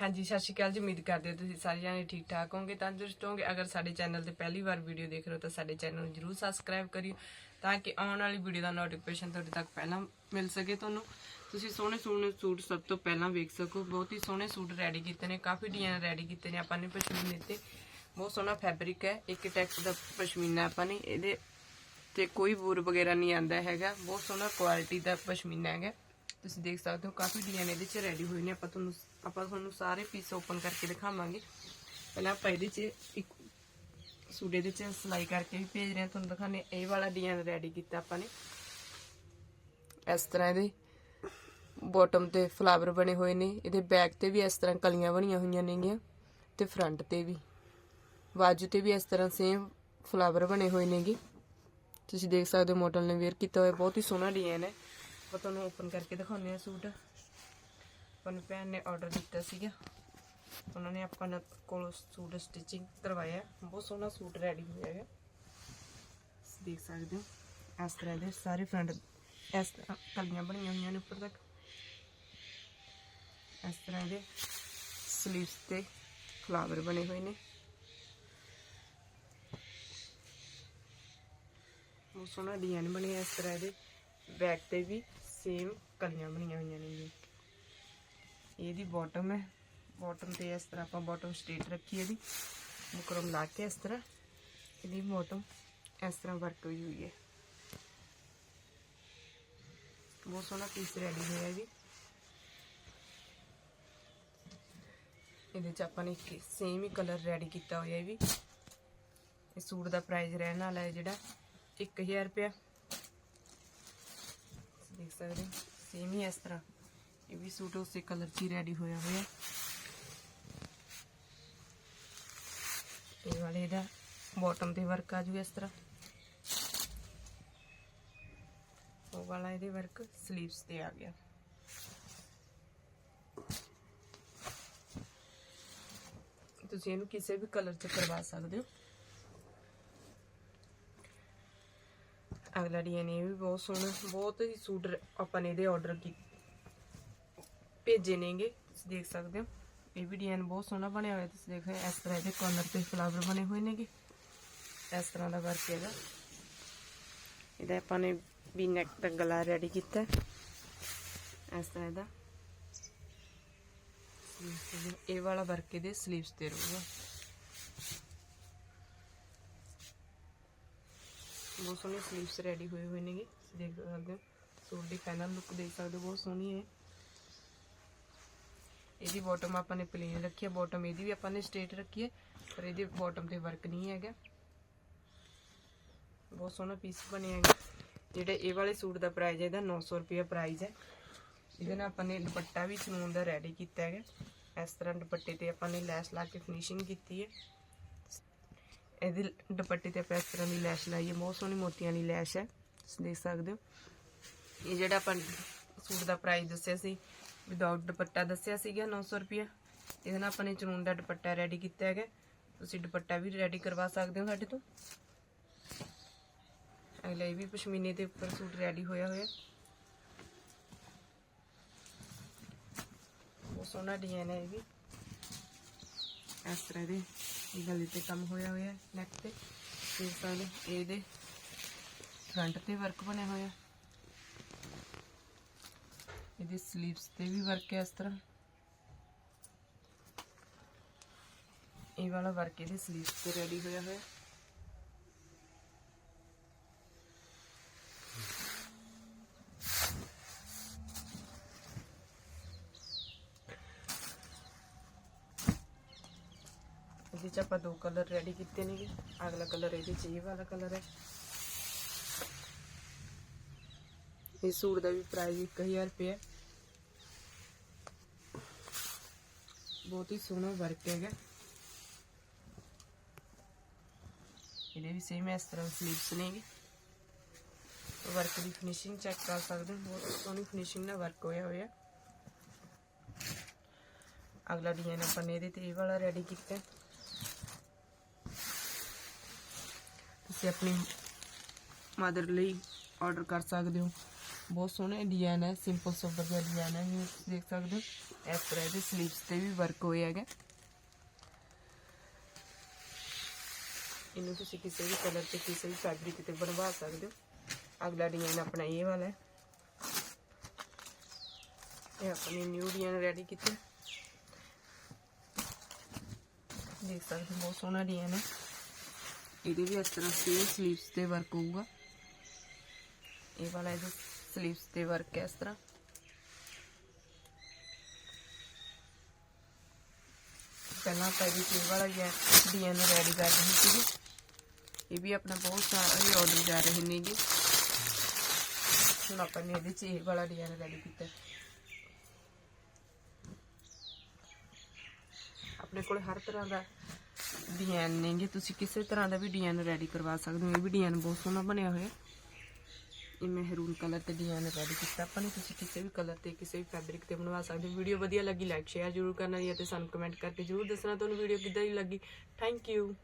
ਹਾਂਜੀ, ਸਤਿ ਸ਼੍ਰੀ ਅਕਾਲ ਜੀ। ਉਮੀਦ ਕਰਦੇ ਹਾਂ ਤੁਸੀਂ ਸਾਰੇ ਜਾਣੇ ਠੀਕ ਠਾਕ ਹੋਵੋਗੇ, ਤੰਦਰੁਸਤ ਹੋਵੋਗੇ। ਅਗਰ ਸਾਡੇ ਚੈਨਲ ਤੇ ਪਹਿਲੀ ਵਾਰ ਵੀਡੀਓ ਦੇਖ ਰਹੇ ਹੋ ਤਾਂ ਸਾਡੇ ਚੈਨਲ ਨੂੰ ਜਰੂਰ ਸਬਸਕ੍ਰਾਈਬ ਕਰਿਓ ਤਾਂ ਕਿ ਆਉਣ ਵਾਲੀ ਵੀਡੀਓ ਦਾ ਨੋਟੀਫਿਕੇਸ਼ਨ ਤੁਹਾਡੇ ਤੱਕ ਪਹਿਲਾਂ ਮਿਲ ਸਕੇ ਤੁਹਾਨੂੰ। ਤੁਸੀਂ ਸੋਹਣੇ ਸੋਹਣੇ ਸੂਟ ਸਭ ਤੋਂ ਪਹਿਲਾਂ ਵੇਖ ਸਕੋ। ਬਹੁਤ ਹੀ ਸੋਹਣੇ ਸੂਟ ਰੈਡੀ ਕੀਤੇ ਨੇ, ਕਾਫੀ ਡਿਜ਼ਾਈਨ ਰੈਡੀ ਕੀਤੇ ਨੇ ਆਪਾਂ ਨੇ ਪਸ਼ਮੀਨੇ ਤੇ। ਬਹੁਤ ਸੋਹਣਾ ਫੈਬਰਿਕ ਹੈ, ਇੱਕ ਟੈਕਸ ਦਾ ਪਸ਼ਮੀਨਾ ਆਪਾਂ ਨੇ। ਇਹਦੇ ਤੇ ਕੋਈ ਬੂਰ ਵਗੈਰਾ ਨਹੀਂ ਆਂਦਾ ਹੈਗਾ। ਬਹੁਤ ਸੋਹਣਾ ਕੁਆਲਿਟੀ ਦਾ ਪਸ਼ਮੀਨਾ ਹੈਗਾ। ਤੁਸੀਂ ਦੇਖ ਸਕਦੇ ਹੋ, ਕਾਫੀ ਡਿਜ਼ਾਈਨ ਇਹਦੇ ਚ ਰੈਡੀ ਹੋਏ ਨੇ। ਆਪਾਂ ਤੁਹਾਨੂੰ ਆਪਾਂ ਤੁਹਾਨੂੰ ਸਾਰੇ ਪੀਸ ਓਪਨ ਕਰਕੇ ਦਿਖਾਵਾਂਗੇ। ਪਹਿਲਾਂ ਆਪਾਂ ਇਹਦੇ ਚ ਇੱਕ ਸੂਟ ਇਹਦੇ ਚ ਸਿਲਾਈ ਕਰਕੇ ਵੀ ਭੇਜ ਰਹੇ ਹਾਂ, ਤੁਹਾਨੂੰ ਦਿਖਾਣੇ ਇਹ ਵਾਲਾ ਡਿਜ਼ਾਈਨ ਰੈਡੀ ਕੀਤਾ ਆਪਾਂ ਨੇ। ਇਸ ਤਰ੍ਹਾਂ ਇਹਦੇ ਬਾਟਮ ਤੇ ਫਲਾਵਰ ਬਣੇ ਹੋਏ ਨੇ। ਇਹਦੇ ਬੈਕ ਤੇ ਵੀ ਇਸ ਤਰ੍ਹਾਂ ਕਲੀਆਂ ਬਣੀਆਂ ਹੋਈਆਂ ਨੇਗੀਆਂ ਤੇ ਫਰੰਟ ਤੇ ਵੀ। ਬਾਜੂ ਤੇ ਵੀ ਇਸ ਤਰ੍ਹਾਂ ਸੇਮ ਫਲਾਵਰ ਬਣੇ ਹੋਏ ਨੇਗੇ। ਤੁਸੀਂ ਦੇਖ ਸਕਦੇ ਹੋ, ਮੋਡਲ ਨੇ ਵੇਅਰ ਕੀਤਾ ਹੋਇਆ। ਬਹੁਤ ਹੀ ਸੋਹਣਾ ਡਿਜ਼ਾਈਨ ਹੈ। ਆਪਾਂ ਤੁਹਾਨੂੰ ਓਪਨ ਕਰਕੇ ਦਿਖਾਉਂਦੇ ਆ ਸੂਟ। ਆਪਾਂ ਭੈਣ ਨੇ ਆਰਡਰ ਦਿੱਤਾ ਸੀਗਾ। ਉਹਨਾਂ ਨੇ ਆਪਾਂ ਕੋਲ ਸੂਟ ਸਟਿਚਿੰਗ ਕਰਵਾਇਆ। ਬਹੁਤ ਸੋਹਣਾ ਸੂਟ ਰੈਡੀ ਹੋਇਆ ਹੈ। ਦੇਖ ਸਕਦੇ ਹੋ, ਇਸ ਤਰ੍ਹਾਂ ਦੇ ਸਾਰੇ ਫਰੰਟ ਇਸ ਤਰ੍ਹਾਂ ਕਲੀਆਂ ਬਣੀਆਂ ਹੋਈਆਂ ਨੇ ਉੱਪਰ ਤੱਕ। ਇਸ ਤਰ੍ਹਾਂ ਦੇ ਸਲੀਵਸ ਤੇ ਫਲਾਵਰ ਬਣੇ ਹੋਏ ਨੇ। ਬਹੁਤ ਸੋਹਣਾ ਡਿਜ਼ਾਈਨ ਬਣਿਆ ਇਸ ਤਰ੍ਹਾਂ ਦੇ। ਬੈਕ ਤੇ ਵੀ ਸੇਮ ਕਲੀਆਂ ਬਣੀਆਂ ਹੋਈਆਂ ਨੇ ਜੀ। ਇਹਦੀ ਬਾਟਮ ਹੈ। ਬਾਟਮ ਤੇ ਇਸ ਤਰ੍ਹਾਂ ਆਪਾਂ ਬਾਟਮ ਸਟੇਟ ਰੱਖੀ ਇਹਦੀ। ਮੁਕਰਮ ਲਾ ਕੇ ਇਸ ਤਰ੍ਹਾਂ ਇਹਦੀ ਬਾਟਮ ਇਸ ਤਰ੍ਹਾਂ ਵਰਕ ਹੋਈ ਹੋਈ ਹੈ। ਬਹੁਤ ਸੋਹਣਾ ਪੀਸ ਰੈਡੀ ਹੋਇਆ ਜੀ। ਇਹਦੇ ਚ ਆਪਾਂ ਨੇ ਸੇਮ ਹੀ ਕਲਰ ਰੈਡੀ ਕੀਤਾ ਹੋਇਆ ਇਹ ਵੀ। ਇਹ ਸੂਟ ਦਾ ਪ੍ਰਾਈਸ ਰਹਿਣ ਵਾਲਾ ਹੈ ਜਿਹੜਾ 1000 ਰੁਪਇਆ। ਦੇਖ ਸਕਦੇ ਹੋ ਸੇਮ ਹੀ ਇਸ ਤਰ੍ਹਾਂ। ਇਹ ਵੀ ਸੂਟ ਉਸੇ ਕਲਰ 'ਚ ਹੀ ਰੈਡੀ ਹੋਇਆ ਹੋਇਆ। ਇਹ ਵਾਲੇ ਦਾ ਬਾਟਮ ਤੇ ਵਰਕ ਆ ਜੂ ਇਸ ਤਰ੍ਹਾਂ। ਉਹ ਵਾਲਾ ਇਹਦੇ ਵਰਕ 슬ੀਵਸ ਤੇ ਆ ਗਿਆ। ਤੁਸੀਂ ਇਹਨੂੰ ਕਿਸੇ ਵੀ ਕਲਰ 'ਚ ਕਰਵਾ ਸਕਦੇ ਹੋ। ਅਗਲਾ ਡਿਜ਼ਾਈਨ ਇਹ ਵੀ ਬਹੁਤ ਸੋਹਣਾ, ਬਹੁਤ ਹੀ ਸੂਟ ਆਪਾਂ ਨੇ ਇਹਦੇ ਆਰਡਰ ਕੀ, ਭੇਜੇ ਨੇਗੇ, ਤੁਸੀਂ ਦੇਖ ਸਕਦੇ ਹੋ। ਇਹ ਵੀ ਡਿਜ਼ਾਈਨ ਬਹੁਤ ਸੋਹਣਾ ਬਣਿਆ ਹੋਇਆ, ਤੁਸੀਂ ਦੇਖੋ ਇਸ ਤਰ੍ਹਾਂ ਇਹਦੇ ਕਾਲਰ ਤੇ ਫਲਾਵਰ ਬਣੇ ਹੋਏ ਨੇਗੇ। ਇਸ ਤਰ੍ਹਾਂ ਦਾ ਵਰਕ ਹੈਗਾ। ਇਹਦਾ ਆਪਾਂ ਨੇ ਵੀ ਨੈਕ ਦਾ ਗਲਾ ਰੈਡੀ ਕੀਤਾ। ਇਸ ਤਰ੍ਹਾਂ ਇਹਦਾ। ਇਹ ਵਾਲਾ ਵਰਕ ਇਹਦੇ ਸਲੀਵਸ ਤੇ ਰਹੂਗਾ। ਬਹੁਤ ਸੋਹਣੇ 슬ੀਵਸ ਰੈਡੀ ਹੋਏ ਹੋਏ ਨੇਗੇ। ਦੇਖ ਸਕਦੇ ਹੋ। ਸੂਟ ਦੀ ਫਾਈਨਲ ਲੁੱਕ ਦੇਖ ਸਕਦੇ ਹੋ, ਬਹੁਤ ਸੋਹਣੀ ਹੈ। ਇਹਦੀ ਬਾਟਮ ਆਪਾਂ ਨੇ ਪਲੇਨ ਰੱਖੀ ਹੈ। ਬਾਟਮ ਇਹਦੀ ਵੀ ਆਪਾਂ ਨੇ ਸਟ੍ਰੇਟ ਰੱਖੀ ਹੈ, ਪਰ ਇਹਦੇ ਬਾਟਮ ਤੇ ਵਰਕ ਨਹੀਂ ਹੈਗਾ। ਬਹੁਤ ਸੋਹਣਾ ਪੀਸ ਬਣਿਆ ਹੈਗਾ। ਜਿਹੜੇ ਇਹ ਵਾਲੇ ਸੂਟ ਦਾ ਪ੍ਰਾਈਸ ਹੈ, ਇਹਦਾ 900 ਰੁਪਏ ਪ੍ਰਾਈਸ ਹੈ। ਇਹਦੇ ਨਾਲ ਆਪਾਂ ਨੇ ਦੁਪੱਟਾ ਵੀ ਚਨੂਨ ਦਾ ਰੈਡੀ ਕੀਤਾ ਹੈਗਾ। ਇਸ ਤਰ੍ਹਾਂ ਦੁਪੱਟੇ ਤੇ ਆਪਾਂ ਨੇ ਲੈਸ ਲਾ ਕੇ ਫਿਨਿਸ਼ਿੰਗ ਕੀਤੀ ਹੈ। ਇਹਦੇ ਦੁਪੱਟੇ ਤੇ ਆਪਾਂ ਇਸ ਤਰ੍ਹਾਂ ਦੀ ਲੈਸ਼ ਲਾਈ ਹੈ ਬਹੁਤ ਸੋਹਣੀ ਮੋਤੀਆਂ ਦੀ ਲੈਸ਼ ਹੈ, ਤੁਸੀਂ ਦੇਖ ਸਕਦੇ ਹੋ। ਇਹ ਜਿਹੜਾ ਆਪਾਂ ਸੂਟ ਦਾ ਪ੍ਰਾਈਸ ਦੱਸਿਆ ਸੀ ਵਿਦਆਊਟ ਦੁਪੱਟਾ ਦੱਸਿਆ ਸੀਗਾ 900 ਰੁਪਿਆ ਇਹਦੇ ਨਾਲ ਆਪਾਂ ਨੇ ਚਨੂਨ ਦਾ ਦੁਪੱਟਾ ਰੈਡੀ ਕੀਤਾ ਹੈਗਾ। ਤੁਸੀਂ ਦੁਪੱਟਾ ਵੀ ਰੈਡੀ ਕਰਵਾ ਸਕਦੇ ਹੋ ਸਾਡੇ ਤੋਂ। ਅਗਲਾ ਇਹ ਵੀ ਪਸ਼ਮੀਨੇ ਦੇ ਉੱਪਰ ਸੂਟ ਰੈਡੀ ਹੋਇਆ ਹੋਇਆ। ਬਹੁਤ ਸੋਹਣਾ ਡਿਜ਼ਾਈਨ ਹੈ ਇਹ ਵੀ। ਇਸ ਤਰ੍ਹਾਂ ਦੇ ਇਹ ਗਲੇ ਤੇ ਕੰਮ ਹੋਇਆ ਹੋਇਆ ਨੈਕ ਤੇ। ਤੇ ਸਾਰੇ ਇਹਦੇ ਫਰੰਟ ਤੇ ਵਰਕ ਬਣਿਆ ਹੋਇਆ। ਇਹਦੇ 슬ੀਵਸ ਤੇ ਵੀ ਵਰਕ ਹੈ ਇਸ ਤਰ੍ਹਾਂ। ਇਹ ਵਾਲਾ ਵਰਕ ਇਹਦੇ 슬ੀਵਸ ਤੇ ਰੈਡੀ ਹੋਇਆ ਹੋਇਆ। ਇਹਦੇ ਚ ਆਪਾਂ ਦੋ ਕਲਰ ਰੈਡੀ ਕੀਤੇ ਨੇਗੇ। ਅਗਲਾ ਕਲਰ ਇਹਦੇ ਚ ਇਹ ਵਾਲਾ ਕਲਰ ਹੈ। ਇਹ ਸੂਟ ਦਾ ਵੀ ਪ੍ਰਾਈਸ 1000 ਰੁਪਏ ਹੈ। ਬਹੁਤ ਹੀ ਸੋਹਣਾ ਵਰਕ ਹੈਗਾ। ਇਹਦੇ ਵੀ ਸੇਮ ਇਸ ਤਰ੍ਹਾਂ ਸਲੀਵਸ ਨੇਗੇ। ਵਰਕ ਦੀ ਫਿਨਿਸ਼ਿੰਗ ਚੈੱਕ ਕਰ ਸਕਦੇ ਹੋ। ਬਹੁਤ ਸੋਹਣੀ ਫਿਨਿਸ਼ਿੰਗ ਨਾਲ ਵਰਕ ਹੋਇਆ ਹੋਇਆ। ਅਗਲਾ ਡਿਜ਼ਾਈਨ ਆਪਾਂ ਨੇ ਇਹਦੇ ਤੇ ਇਹ ਵਾਲਾ ਰੈਡੀ ਕੀਤਾ ਤੁਸੀਂ ਆਪਣੀ ਮਦਰ ਲਈ ਆਰਡਰ ਕਰ ਸਕਦੇ ਹੋ। ਬਹੁਤ ਸੋਹਣੇ ਡਿਜ਼ਾਈਨ ਹੈ ਸਿੰਪਲ ਸੋਬਰ ਜਿਹਾ ਡਿਜ਼ਾਈਨ ਹੈ ਜਿਵੇਂ ਤੁਸੀਂ ਦੇਖ ਸਕਦੇ ਹੋ। ਇਸ ਤਰ੍ਹਾਂ ਇਹਦੇ ਸਲੀਵਸ ਤੇ ਵੀ ਵਰਕ ਹੋਇਆ ਹੈਗਾ। ਇਹਨੂੰ ਤੁਸੀਂ ਕਿਸੇ ਵੀ ਕਲਰ ਤੇ, ਕਿਸੇ ਵੀ ਫੈਬਰਿਕ ਤੇ ਬਣਵਾ ਸਕਦੇ ਹੋ। ਅਗਲਾ ਡਿਜ਼ਾਈਨ ਆਪਣਾ ਇਹ ਵਾਲਾ ਹੈ। ਇਹ ਆਪਣੀ ਨਿਊ ਡਿਜ਼ਾਈਨ ਰੈਡੀ ਕੀਤਾ ਦੇਖ ਸਕਦੇ ਹੋ, ਬਹੁਤ ਸੋਹਣਾ ਡਿਜ਼ਾਈਨ ਹੈ। ਇਹਦੇ ਵੀ ਇਸ ਤਰ੍ਹਾਂ ਸੇਮ ਸਲੀਵਸ ਤੇ ਵਰਕ ਹੋਊਗਾ। ਇਹ ਵਾਲਾ ਇਹਦੇ ਸਲੀਵਸ ਤੇ ਵਰਕ ਹੈ ਇਸ ਤਰ੍ਹਾਂ। ਪਹਿਲਾਂ ਆਪਾਂ ਇਹ ਵਾਲਾ ਡਿਜ਼ਾਈਨ ਰੈਡੀ ਕਰ ਰਹੇ ਸੀਗੇ। ਇਹ ਵੀ ਆਪਣਾ ਬਹੁਤ ਸਾਰੇ ਆਰਡਰ ਜਾ ਰਹੇ ਜੀ। ਹੁਣ ਆਪਾਂ ਨੇ ਇਹਦੇ ਚ ਇਹ ਵਾਲਾ ਡਿਜ਼ਾਈਨ ਰੈਡੀ ਕੀਤਾ ਆਪਣੇ ਕੋਲ ਹਰ ਤਰ੍ਹਾਂ ਦਾ ਡਿਜ਼ਾਈਨ ਨੇਗੇ, ਤੁਸੀਂ ਕਿਸੇ ਤਰ੍ਹਾਂ ਦਾ ਵੀ ਡਿਜ਼ਾਈਨ ਰੈਡੀ ਕਰਵਾ ਸਕਦੇ ਹੋ। ਇਹ ਵੀ ਡਿਜ਼ਾਈਨ ਬਹੁਤ ਸੋਹਣਾ ਬਣਿਆ ਹੋਇਆ। ਇਹ ਮਹਿਰੂਨ ਕਲਰ ਤੇ ਡਿਜ਼ਾਈਨ ਰੈਡੀ ਕੀਤਾ ਆਪਾਂ ਨੇ। ਤੁਸੀਂ ਕਿਸੇ ਵੀ ਕਲਰ ਤੇ, ਕਿਸੇ ਵੀ ਫੈਬਰਿਕ ਤੇ ਬਣਵਾ ਸਕਦੇ ਹੋ। ਵੀਡੀਓ ਵਧੀਆ ਲੱਗੀ ਲਾਈਕ ਸ਼ੇਅਰ ਜ਼ਰੂਰ ਕਰਨਾ ਜੀ, ਅਤੇ ਸਾਨੂੰ ਕਮੈਂਟ ਕਰਕੇ ਜ਼ਰੂਰ ਦੱਸਣਾ ਤੁਹਾਨੂੰ ਵੀਡੀਓ ਕਿੱਦਾਂ ਦੀ ਲੱਗੀ। Thank you